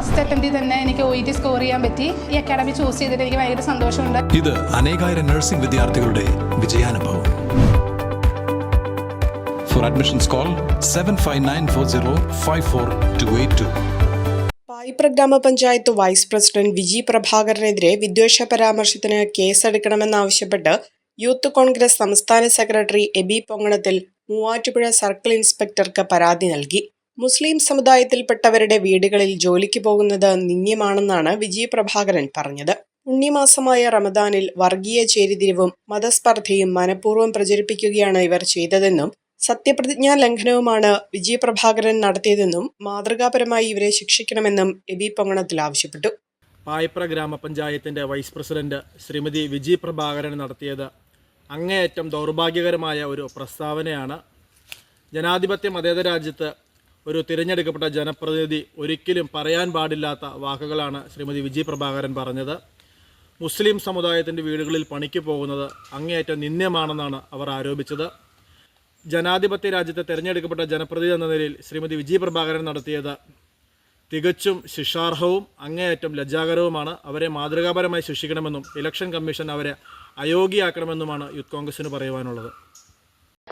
First അറ്റംപ്റ്റിൽ തന്നെ എനിക്ക് O E T score ചെയ്യാൻ പറ്റി. ഈ അക്കാഡമി ചൂസ് ചെയ്തിട്ട് എനിക്ക് ഭയങ്കര സന്തോഷമുണ്ട്. ഇത് അനേകായിരം നഴ്സിംഗ് വിദ്യാർത്ഥികളുടെ വിജയാനുഭവം. For admissions call seven five nine four zero five four two eight two Paipra ഗ്രാമപഞ്ചായത്ത് വൈസ് പ്രസിഡന്റ് വിജി പ്രഭാകരനെതിരെ വിദ്വേഷ പരാമർശത്തിന് കേസെടുക്കണമെന്നാവശ്യപ്പെട്ട് യൂത്ത് കോൺഗ്രസ് സംസ്ഥാന സെക്രട്ടറി എബി പൊങ്ങണത്തിൽ മൂവാറ്റുപുഴ സർക്കിൾ ഇൻസ്പെക്ടർക്ക് പരാതി നൽകി. മുസ്ലിം സമുദായത്തിൽപ്പെട്ടവരുടെ വീടുകളിൽ ജോലിക്ക് പോകുന്നത് നിന്ദ്യമാണെന്നാണ് വിജി പ്രഭാകരൻ പറഞ്ഞത്. പുണ്യമാസമായ റമദാനിൽ വർഗീയ ചേരിതിരിവും മതസ്പർദ്ധയും മനഃപൂർവം പ്രചരിപ്പിക്കുകയാണ് ഇവർ ചെയ്തതെന്നും സത്യപ്രതിജ്ഞാ ലംഘനവുമാണ് വിജയ പ്രഭാകരൻ നടത്തിയതെന്നും മാതൃകാപരമായി ഇവരെ ശിക്ഷിക്കണമെന്നും എബി പൊങ്ങണത്തിൽ ആവശ്യപ്പെട്ടു. പായിപ്ര ഗ്രാമപഞ്ചായത്തിന്റെ വൈസ് പ്രസിഡന്റ് ശ്രീമതി വിജി പ്രഭാകരൻ നടത്തിയത് അങ്ങേയറ്റം ദൗർഭാഗ്യകരമായ ഒരു പ്രസ്താവനയാണ്. ജനാധിപത്യ മതേതര രാജ്യത്ത് ഒരു തിരഞ്ഞെടുക്കപ്പെട്ട ജനപ്രതിനിധി ഒരിക്കലും പറയാൻ പാടില്ലാത്ത വാക്കുകളാണ് ശ്രീമതി വിജി പ്രഭാകരൻ പറഞ്ഞത്. മുസ്ലിം സമുദായത്തിന്റെ വീടുകളിൽ പണിക്ക് പോകുന്നത് അങ്ങേയറ്റം നിന്ദ്യമാണെന്നാണ് അവർ ആരോപിച്ചത്. ജനാധിപത്യ രാജ്യത്തെ തിരഞ്ഞെടുക്കപ്പെട്ട ജനപ്രതിനിധി എന്ന നിലയിൽ ശ്രീമതി വിജി പ്രഭാകരൻ നടത്തിയത് തികച്ചും ശിക്ഷാർഹവും അങ്ങേയറ്റം ലജ്ജാകരവുമാണ്. അവരെ മാതൃകാപരമായി ശിക്ഷിക്കണമെന്നും ഇലക്ഷൻ കമ്മീഷൻ അവരെ അയോഗ്യയാക്കണമെന്നുമാണ് യൂത്ത് കോൺഗ്രസിന് പറയുവാനുള്ളത്.